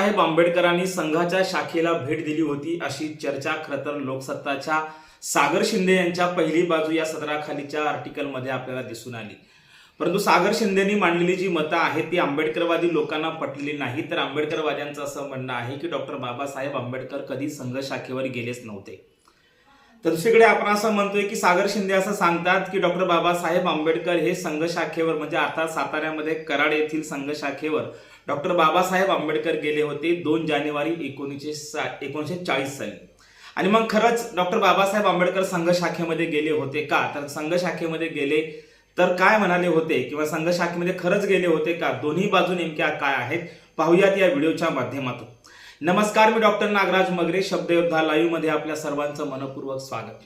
बाबासाहेब आंबेडकरांनी संघाच्या शाखेला भेट दिली होती अशी चर्चा खरं तर लोकसत्ताच्या सागर शिंदे यांच्या पहिली बाजू या सदराखालीच्या आर्टिकलमध्ये आपल्याला दिसून आली. परंतु सागर शिंदेनी मांडलेली जी मतं आहेत ती आंबेडकरवादी लोकांना पटलेली नाही तर आंबेडकरवाद्यांचं असं म्हणणं आहे की डॉक्टर बाबासाहेब आंबेडकर कधी संघ शाखेवर गेलेच नव्हते. तर दुसरीकडे आपण असं म्हणतोय की सागर शिंदे असं सांगतात की डॉक्टर बाबासाहेब आंबेडकर हे संघ शाखेवर म्हणजे अर्थात साताऱ्यामध्ये कराड येथील संघ शाखेवर डॉक्टर बाबासाहेब आंबेडकर गेले होते दोन जानेवारी एकोणीसशे सा एकोणीसशे चाळीस साली. आणि मग खरंच डॉक्टर बाबासाहेब आंबेडकर संघ शाखेमध्ये गेले होते का? तर संघ शाखेमध्ये गेले तर काय म्हणाले होते? किंवा संघ शाखेमध्ये खरंच गेले होते का? दोन्ही बाजू नेमक्या काय आहेत? पाहूयात या व्हिडिओच्या माध्यमातून. नमस्कार मी डॉक्टर नागराज मगरे शब्दयोद्धा लाईव्हमध्ये आपल्या सर्वांचं मनपूर्वक स्वागत.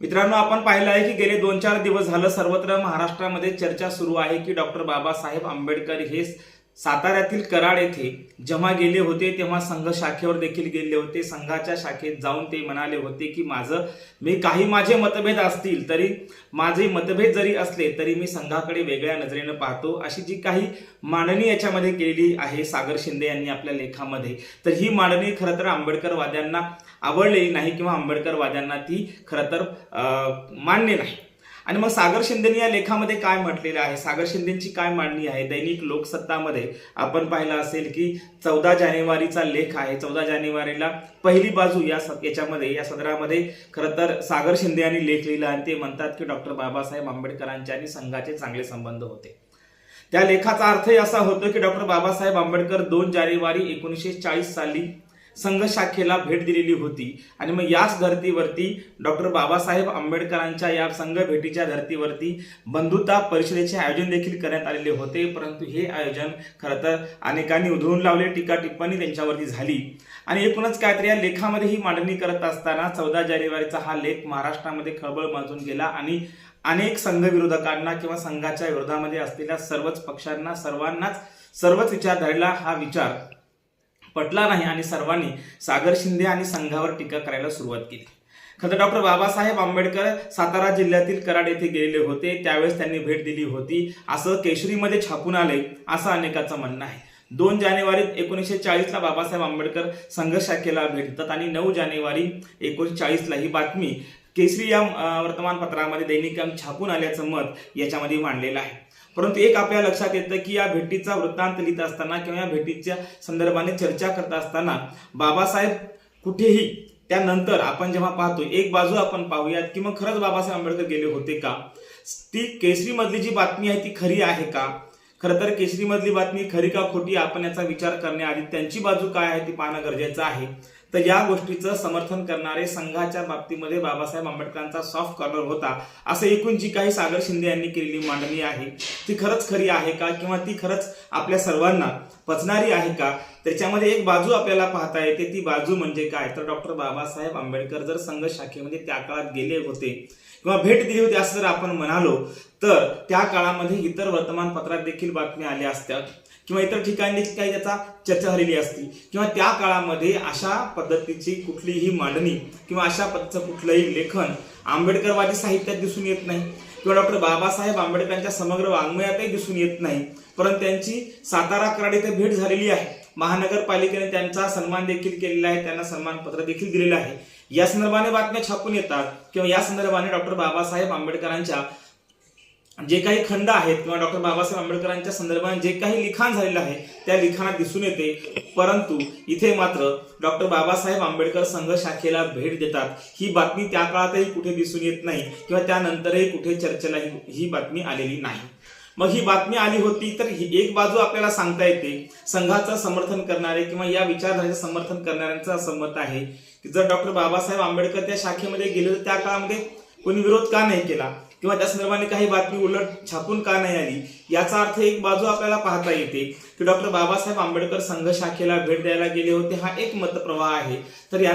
मित्रांनो आपण पाहिलं आहे की गेले दोन चार दिवस झालं सर्वत्र महाराष्ट्रामध्ये चर्चा सुरू आहे की डॉक्टर बाबासाहेब आंबेडकर हे साताऱ्यातील कराड येथे जेव्हा गेले होते तेव्हा संघ शाखेवर देखील गेले होते. संघाच्या शाखेत जाऊन ते म्हणाले होते की माझं मी काही माझे मतभेद असतील तरी माझे मतभेद जरी असले तरी मी संघाकडे वेगळ्या नजरेनं पाहतो. अशी जी काही मांडणी याच्यामध्ये केलेली आहे सागर शिंदे यांनी आपल्या लेखामध्ये. तर ही मांडणी खरं तर आंबेडकरवाद्यांना आवडलेली नाही किंवा आंबेडकरवाद्यांना ती खरं तर मान्य नाही. आणि मग सागर शिंदेनी या लेखामध्ये काय म्हटलेलं आहे? सागर शिंदेची काय मांडणी आहे? दैनिक लोकसत्तामध्ये आपण पाहिलं असेल की चौदा जानेवारीचा लेख आहे. चौदा जानेवारीला पहिली बाजू या याच्यामध्ये या सदरामध्ये खरं तर सागर शिंदे यांनी लेख लिहिला आणि ते म्हणतात की डॉक्टर बाबासाहेब आंबेडकरांचे आणि संघाचे चांगले संबंध होते. त्या लेखाचा अर्थही असा होतो की डॉक्टर बाबासाहेब आंबेडकर दोन जानेवारी एकोणीसशे चाळीस साली संघ शाखेला भेट दिलेली होती. आणि मग याच धर्तीवरती डॉक्टर बाबासाहेब आंबेडकरांच्या या संघ भेटीच्या धर्तीवरती बंधुता परिषदेचे आयोजन देखील करण्यात आलेले होते. परंतु हे आयोजन खरं तर अनेकांनी उधळून लावले टीका टिप्पणी त्यांच्यावरती झाली. आणि एकूणच काय तर या लेखामध्ये ही मांडणी करत असताना चौदा जानेवारीचा हा लेख महाराष्ट्रामध्ये खळबळ माजून गेला आणि अनेक संघ विरोधकांना किंवा संघाच्या विरोधामध्ये असलेल्या सर्वच पक्षांना सर्वांनाच सर्वच विचारधारेला हा विचार पटला नाही आणि सर्वांनी सागर शिंदे आणि संघावर टीका करायला सुरुवात केली. खरं डॉक्टर बाबासाहेब आंबेडकर सातारा जिल्ह्यातील कराड येथे गेलेले होते. त्यावेळेस त्यांनी भेट दिली होती. असं केशरीमध्ये छापून आले असं अनेकाचं म्हणणं आहे. दोन जानेवारी एकोणीसशे चाळीसला बाबासाहेब आंबेडकर संघर्ष शाखेला भेट देतात आणि नऊ जानेवारी एकोणीसशे चाळीसला ही बातमी केसरी या वर्तमानपत्रामध्ये दैनिक छापून आल्याचं मत याच्यामध्ये मांडलेलं आहे. परंतु एक आपल्या लक्षात येतं की या भेटीचा वृत्तांत लिहित असताना किंवा या भेटीच्या संदर्भाने चर्चा करत असताना बाबासाहेब कुठेही त्यानंतर आपण जेव्हा पाहतो एक बाजू आपण पाहूयात की मग खरंच बाबासाहेब आंबेडकर गेले होते का? ती केसरीमधली जी बातमी आहे ती खरी आहे का? खरं तर केसरीमधली बातमी खरी का खोटी? आपण याचा विचार करण्याआधी त्यांची बाजू काय आहे ती पाहणं गरजेचं आहे. तर या गोष्टीचं समर्थन करणारे संघाच्या बाबतीमध्ये बाबासाहेब आंबेडकरांचा सॉफ्ट कॉर्नर होता. असं एकूण जी काही सागर शिंदे यांनी केलेली मांडणी आहे ती खरंच खरी आहे का किंवा ती खरंच आपल्या सर्वांना पचणारी आहे का? त्याच्यामध्ये एक बाजू आपल्याला पाहता येते ती बाजू म्हणजे काय? तर डॉक्टर बाबासाहेब आंबेडकर जर संघ शाखेमध्ये त्या काळात गेले होते किंवा भेट दिली होती असं जर आपण म्हणालो तर त्या काळामध्ये इतर वर्तमानपत्रात देखील बातम्या आल्या असत्या. किंवा इतर ठिकाणी देखील काही त्याचा चर्चा झालेली असती. किंवा त्या काळामध्ये अशा पद्धतीची कुठलीही मांडणी किंवा अशा पद्धतीचं कुठलंही लेखन आंबेडकरवादी साहित्यात दिसून येत नाही. किंवा डॉक्टर बाबासाहेब आंबेडकरांच्या समग्र वाङ्मयातही दिसून येत नाही. परंतु त्यांची सातारा कराड येथे भेट झालेली आहे. महानगरपालिकेने त्यांचा सन्मान देखील केलेला आहे. त्यांना सन्मानपत्र देखील दिलेलं आहे. या संदर्भाने बातम्या छापून येतात. किंवा या संदर्भाने डॉक्टर बाबासाहेब आंबेडकरांच्या जे काही खंड आहेत किंवा डॉक्टर बाबासाहेब आंबेडकरांच्या संदर्भाने जे काही लिखाण झालेलं आहे त्या लिखाणात दिसून येते. परंतु इथे मात्र डॉक्टर बाबासाहेब आंबेडकर संघ शाखेला भेट देतात. ही बातमी त्या काळातही कुठे दिसून येत नाही किंवा त्यानंतरही कुठे चर्चेला ही- ही बातमी आलेली नाही. मग ही बातमी आली होती तर ही एक बाजू आपल्याला सांगता येते. संघाचं समर्थन करणारे किंवा या विचारधारेचं समर्थन करणाऱ्यांचं असं मत आहे की जर डॉक्टर बाबासाहेब आंबेडकर त्या शाखेमध्ये गेले तर त्या काळामध्ये कोणी विरोध का नाही केला? किंवा त्या संदर्भाने काही बातमी उलट छापून का नाही आली याचा अर्थ एक बाजू आपल्याला पाहता येते की डॉक्टर बाबासाहेब आंबेडकर संघ शाखेला भेट द्यायला गेले होते. हा एक मतप्रवाह आहे. तर या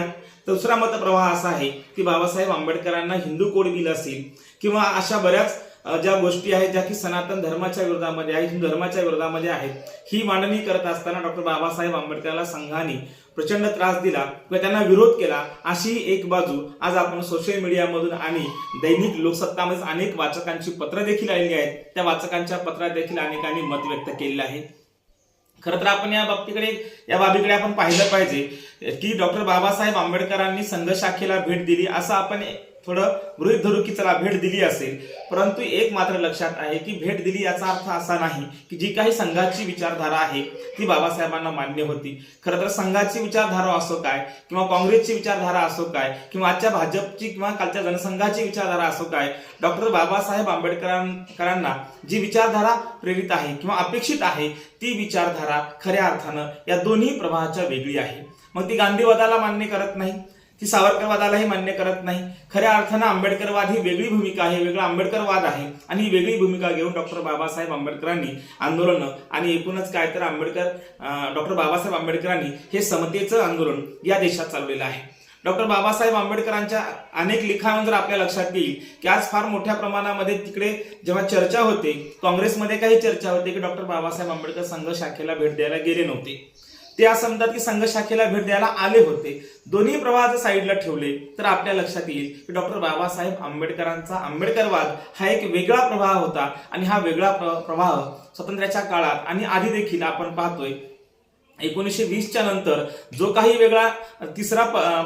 दुसरा मतप्रवाह असा आहे की बाबासाहेब आंबेडकरांना हिंदू कोड दिला असेल किंवा अशा बऱ्याच ज्या गोष्टी आहेत ज्या की सनातन धर्माच्या विरोधामध्ये आहेत हिंदू धर्माच्या विरोधामध्ये आहेत ही मांडणी करत असताना डॉक्टर बाबासाहेब आंबेडकरला संघाने प्रचंड त्रास दिला किंवा त्यांना विरोध केला अशी एक बाजू आज आपण सोशल मीडियामधून आणि दैनिक लोकसत्तामध्ये अनेक वाचकांची पत्र देखील आलेली आहेत. त्या वाचकांच्या पत्रात देखील अनेकांनी मत व्यक्त केलेलं आहे. खरं तर आपण या बाबतीकडे या बाबीकडे आपण पाहिलं पाहिजे की डॉक्टर बाबासाहेब आंबेडकरांनी संघ शाखेला भेट दिली असं आपण थोडं गृहित धरू की चला भेट दिली असेल. परंतु एक मात्र लक्षात आहे की भेट दिली याचा अर्थ असा नाही की जी काही संघाची विचारधारा आहे ती बाबासाहेबांना मान्य होती. खरं तर संघाची विचारधारा असो काय किंवा काँग्रेसची विचारधारा असो काय किंवा आजच्या भाजपची किंवा कालच्या जनसंघाची विचारधारा असो काय डॉक्टर बाबासाहेब आंबेडकरांना जी विचारधारा प्रेरित आहे किंवा अपेक्षित आहे ती विचारधारा खऱ्या अर्थानं या दोन्ही प्रवाहाच्या वेगळी आहे. मग ती गांधीवादाला मान्य करत नाही. ती सावरकरवादालाही मान्य करत नाही. खऱ्या अर्थानं आंबेडकरवाद ही वेगळी भूमिका आहे वेगळा आंबेडकरवाद आहे आणि ही वेगळी भूमिका घेऊन डॉक्टर बाबासाहेब आंबेडकरांनी आंदोलनं आणि एकूणच काय तर आंबेडकर डॉक्टर बाबासाहेब आंबेडकरांनी हे समतेचं आंदोलन या देशात चालवलेलं आहे. डॉक्टर बाबासाहेब आंबेडकरांच्या अनेक लिखाण जर आपल्या लक्षात येईल की आज फार मोठ्या प्रमाणामध्ये तिकडे जेव्हा चर्चा होते काँग्रेसमध्ये काही चर्चा होते की डॉक्टर बाबासाहेब आंबेडकर संघ शाखेला भेट द्यायला गेले नव्हते. ते असं म्हणतात की संघ शाखेला भेट द्यायला आले होते. दोन्ही प्रवाह जर साईडला ठेवले तर आपल्या लक्षात येईल की डॉक्टर बाबासाहेब आंबेडकरांचा आंबेडकरवाद हा एक वेगळा प्रवाह होता. आणि हा वेगळा प्र- प्रवाह स्वातंत्र्याच्या काळात आणि आधी देखील आपण पाहतोय एकोणीसशे वीसच्या नंतर जो काही वेगळा तिसरा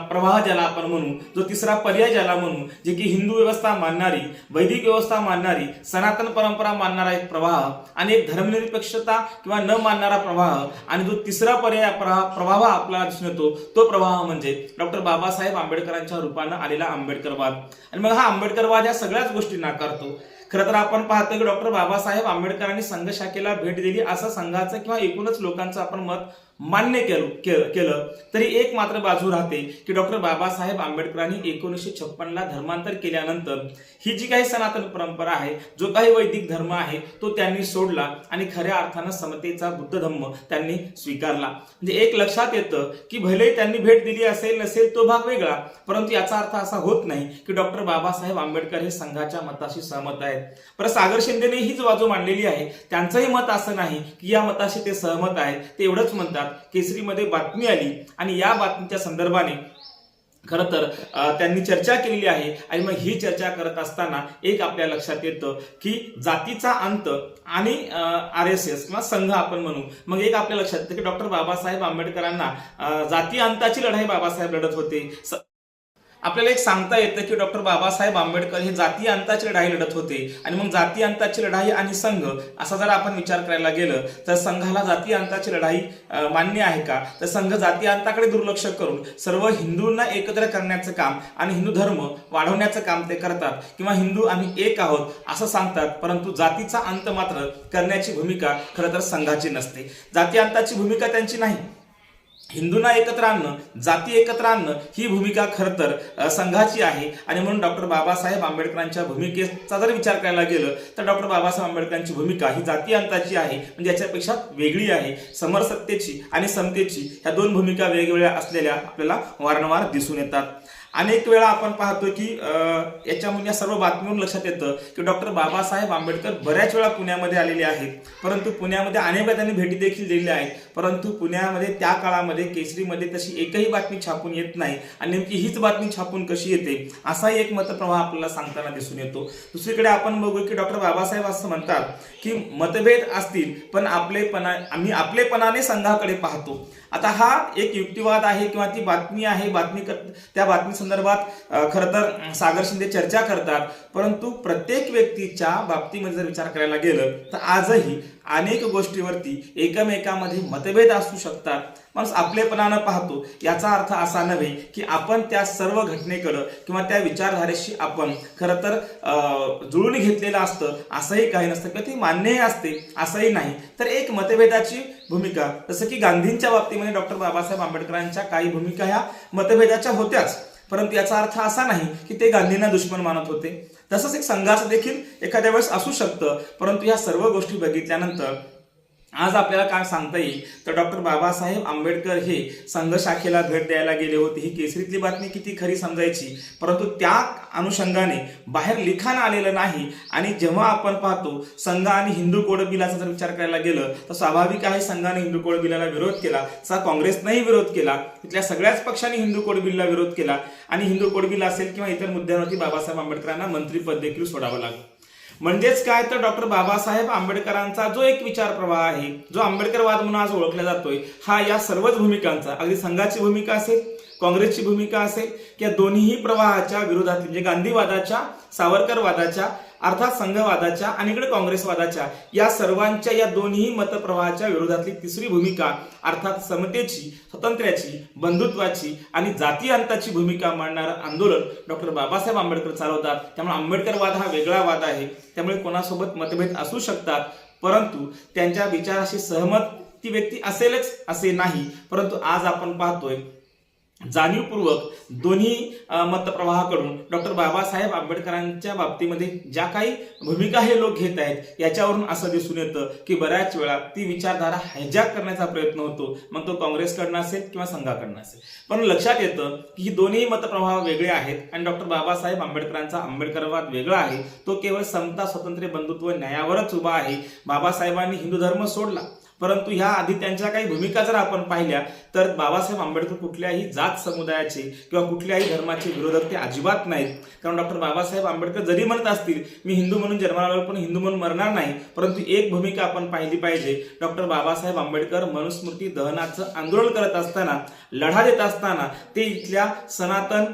प्रवाह ज्याला आपण म्हणू जो तिसरा पर्याय ज्याला म्हणू जे की हिंदू व्यवस्था मानणारी वैदिक व्यवस्था मानणारी सनातन परंपरा मानणारा एक प्रवाह आणि एक धर्मनिरपेक्षता किंवा न मानणारा प्रवाह आणि जो तिसरा पर्याय प्रवाह प्रवाह आपल्याला दिसून येतो तो प्रवाह म्हणजे डॉक्टर बाबासाहेब आंबेडकरांच्या रूपानं आलेला आंबेडकरवाद आणि मग हा आंबेडकरवाद या सगळ्याच गोष्टी नाकारतो खरं तर आपण पाहतो की डॉक्टर बाबासाहेब आंबेडकरांनी संघ शाखेला भेट दिली. असं संघाचं किंवा एकूणच लोकांचं आपण मत मान्य केलं केलं तरी एक मात्र बाजू राहते की डॉक्टर बाबासाहेब आंबेडकरांनी एकोणीसशे छप्पनला धर्मांतर केल्यानंतर ही जी काही सनातन परंपरा आहे जो काही वैदिक धर्म आहे तो त्यांनी सोडला आणि खऱ्या अर्थानं समतेचा बुद्ध धम्म त्यांनी स्वीकारला. म्हणजे एक लक्षात येतं की भले त्यांनी भेट दिली असेल नसेल तो भाग वेगळा परंतु याचा अर्थ असा होत नाही की डॉक्टर बाबासाहेब आंबेडकर हे संघाच्या मताशी सहमत आहेत. पर सागर शिंदेने हीच बाजू मांडलेली आहे. त्यांचंही मत असं नाही की या मताशी ते सहमत आहेत ते एवढंच म्हणतात. केसरीमध्ये बातमी आली आणि या बातमीच्या संदर्भाने खरं तर त्यांनी चर्चा केलेली आहे आणि मग ही चर्चा करत असताना एक आपल्या लक्षात येतं की जातीचा अंत आणि आर एस एस किंवा संघ आपण म्हणू. मग एक आपल्या लक्षात येतं की डॉक्टर बाबासाहेब आंबेडकरांना जाती अंताची लढाई बाबासाहेब लढत होते. आपल्याला एक सांगता येतं की डॉक्टर बाबासाहेब आंबेडकर हे जातीय अंताची लढाई लढत होते. आणि मग जातीय अंताची लढाई आणि संघ असा जर आपण विचार करायला गेलं तर संघाला जातीय अंताची लढाई मान्य आहे का? तर संघ जातीय अंताकडे दुर्लक्ष करून सर्व हिंदूंना एकत्र करण्याचं काम आणि हिंदू धर्म वाढवण्याचं काम ते करतात. किंवा हिंदू आम्ही एक आहोत असं सांगतात परंतु जातीचा अंत मात्र करण्याची भूमिका खरं तर संघाची नसते. जातीय अंताची भूमिका त्यांची नाही. हिंदूंना एकत्र आणणं जाती एकत्र आणणं ही भूमिका खरं तर संघाची आहे. आणि म्हणून डॉक्टर बाबासाहेब आंबेडकरांच्या भूमिकेचा जर विचार करायला गेलं तर डॉक्टर बाबासाहेब आंबेडकरांची भूमिका ही जाती अंताची आहे. म्हणजे याच्यापेक्षा वेगळी आहे. समरसत्तेची आणि समतेची ह्या दोन भूमिका वेगवेगळ्या असलेल्या आपल्याला वारंवार दिसून येतात. अनेक वेळा आपण पाहतो की याच्यामुळे या सर्व बातमीवरून लक्षात येतं की डॉक्टर बाबासाहेब आंबेडकर बऱ्याच वेळा पुण्यामध्ये आलेले आहेत. परंतु पुण्यामध्ये अनेक वेळा त्यांनी भेटी देखील दिलेल्या आहेत. परंतु पुण्यामध्ये त्या काळामध्ये केसरीमध्ये तशी एकही बातमी छापून येत नाही आणि नेमकी हीच बातमी छापून कशी येते असाही एक मतप्रवाह आपल्याला सांगताना दिसून येतो. दुसरीकडे आपण बघू की डॉक्टर बाबासाहेब असं म्हणतात की मतभेद असतील पण आपलेपणा आम्ही आपलेपणाने संघाकडे पाहतो. आता हा एक युक्तिवाद आहे किंवा ती बातमी आहे बातमी त्या बातमी संदर्भात खर खरं तर सागर शिंदे चर्चा करतात. परंतु प्रत्येक व्यक्तीच्या बाबतीमध्ये जर विचार करायला गेलं तर आजही अनेक गोष्टीवरती एकमेकामध्ये मतभेद असू शकतात. माणूस आपलेपणानं पाहतो. याचा अर्थ असा नव्हे की आपण त्या सर्व घटनेकडं किंवा त्या विचारधारेशी आपण खरं तर जुळून घेतलेलं असतं असंही काही नसतं. किंवा ती मान्यही असते असंही नाही. तर एक मतभेदाची भूमिका जसं की गांधींच्या बाबतीमध्ये डॉक्टर बाबासाहेब आंबेडकरांच्या काही भूमिका ह्या मतभेदाच्या होत्याच. परंतु याचा अर्थ असा नाही की ते गांधींना दुश्मन मानत होते. तसंच एक संघाचं देखील एखाद्या वेळेस असू शकतं. परंतु या सर्व गोष्टी बघितल्यानंतर आज आपल्याला काय सांगता येईल? तर डॉक्टर बाबासाहेब आंबेडकर हे संघ शाखेला भेट द्यायला गेले होते. ही केसरीतली बातमी किती खरी समजायची? परंतु त्या अनुषंगाने बाहेर लिखाण आलेलं नाही आणि जेव्हा आपण पाहतो संघ आणि हिंदू कोड बिलाचा जर विचार करायला गेलं तर स्वाभाविक आहे संघाने हिंदू कोड बिलाला विरोध केला. तसा काँग्रेसनेही विरोध केला. तिथल्या सगळ्याच पक्षांनी हिंदू कोड बिलला विरोध केला. आणि हिंदू कोड बिल असेल किंवा इतर मुद्द्यांवरती बाबासाहेब आंबेडकरांना मंत्रीपद देखील सोडावं लागलं. म्हणजेच काय तर डॉक्टर बाबासाहेब आंबेडकरांचा जो एक विचार प्रवाह आहे जो आंबेडकरवाद म्हणून आज ओळखला जातोय हा या सर्वच भूमिकांचा अगदी संघाची भूमिका असेल काँग्रेसची भूमिका असेल किंवा दोन्हीही प्रवाहाच्या विरोधातली म्हणजे गांधीवादाच्या सावरकरवादाच्या अर्थात संघवादाच्या आणि इकडे काँग्रेसवादाच्या या सर्वांच्या या दोन्ही मतप्रवाहाच्या विरोधातली तिसरी भूमिका अर्थात समतेची स्वातंत्र्याची बंधुत्वाची आणि जाती अंताची भूमिका मांडणारं आंदोलन डॉक्टर बाबासाहेब आंबेडकर चालवतात. त्यामुळे आंबेडकरवाद हा वेगळा वाद आहे. त्यामुळे कोणासोबत मतभेद असू शकतात परंतु त्यांच्या विचाराशी सहमत ती व्यक्ती असेलच असे नाही. परंतु आज आपण पाहतोय जाणीवपूर्वक दोन्ही मतप्रवाहाकडून डॉक्टर बाबासाहेब आंबेडकरांच्या बाबतीमध्ये ज्या काही भूमिका हे लोक घेत आहेत याच्यावरून असं दिसून येतं की बऱ्याच वेळा ती विचारधारा हायजॅक करण्याचा प्रयत्न होतो. मग तो काँग्रेसकडनं असेल किंवा संघाकडनं असेल. पण लक्षात येतं की ही दोन्ही मतप्रवाह वेगळे आहेत आणि डॉक्टर बाबासाहेब आंबेडकरांचा आंबेडकरवाद वेगळा आहे. तो केवळ समता स्वातंत्र्य बंधुत्व न्यायावरच उभा आहे. बाबासाहेबांनी हिंदू धर्म सोडला. परंतु ह्या आधी त्यांच्या काही भूमिका जर आपण पाहिल्या तर बाबासाहेब आंबेडकर कुठल्याही जात समुदायाचे किंवा कुठल्याही धर्माचे विरोधक ते अजिबात नाहीत. कारण डॉक्टर बाबासाहेब आंबेडकर जरी म्हणत असतील मी हिंदू म्हणून जन्माला पण हिंदू म्हणून मरणार नाही. परंतु एक भूमिका आपण पाहिली पाहिजे डॉक्टर बाबासाहेब आंबेडकर मनुस्मृती दहनाचं आंदोलन करत असताना लढा देत असताना ते इथल्या सनातन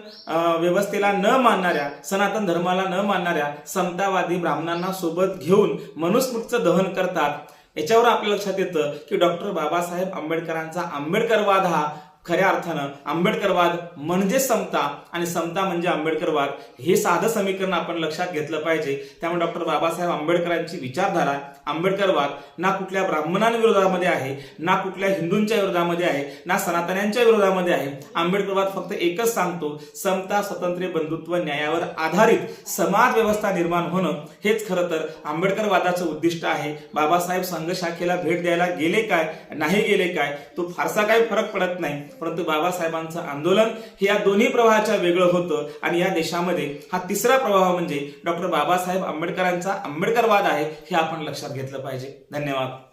व्यवस्थेला न मानणाऱ्या सनातन धर्माला न मानणाऱ्या समतावादी ब्राह्मणांना सोबत घेऊन मनुस्मृतीचं दहन करतात. याच्यावर आपल्या लक्षात येतं की डॉक्टर बाबासाहेब आंबेडकरांचा आंबेडकरवाद हा खऱ्या अर्थानं आंबेडकरवाद म्हणजे समता आणि समता म्हणजे आंबेडकरवाद हे साधं समीकरण आपण लक्षात घेतलं पाहिजे. त्यामुळे डॉक्टर बाबासाहेब आंबेडकरांची विचारधारा आंबेडकरवाद ना कुठल्या ब्राह्मणांविरोधामध्ये आहे ना कुठल्या हिंदूंच्या विरोधामध्ये आहे ना सनातन्यांच्या विरोधामध्ये आहे. आंबेडकरवाद फक्त एकच सांगतो समता स्वातंत्र्य बंधुत्व न्यायावर आधारित समाज व्यवस्था निर्माण होणं. हेच खरं तर आंबेडकरवादाचं उद्दिष्ट आहे. बाबासाहेब संघ शाखेला भेट द्यायला गेले काय नाही गेले काय तो फारसा काही फरक पडत नाही. परंतु बाबासाहेबांचं आंदोलन हे या दोन्ही प्रवाहाच्या वेगळं होतं. आणि या देशामध्ये हा तिसरा प्रवाह म्हणजे डॉक्टर बाबासाहेब आंबेडकरांचा आंबेडकरवाद आहे हे आपण लक्षात घेतलं पाहिजे. धन्यवाद.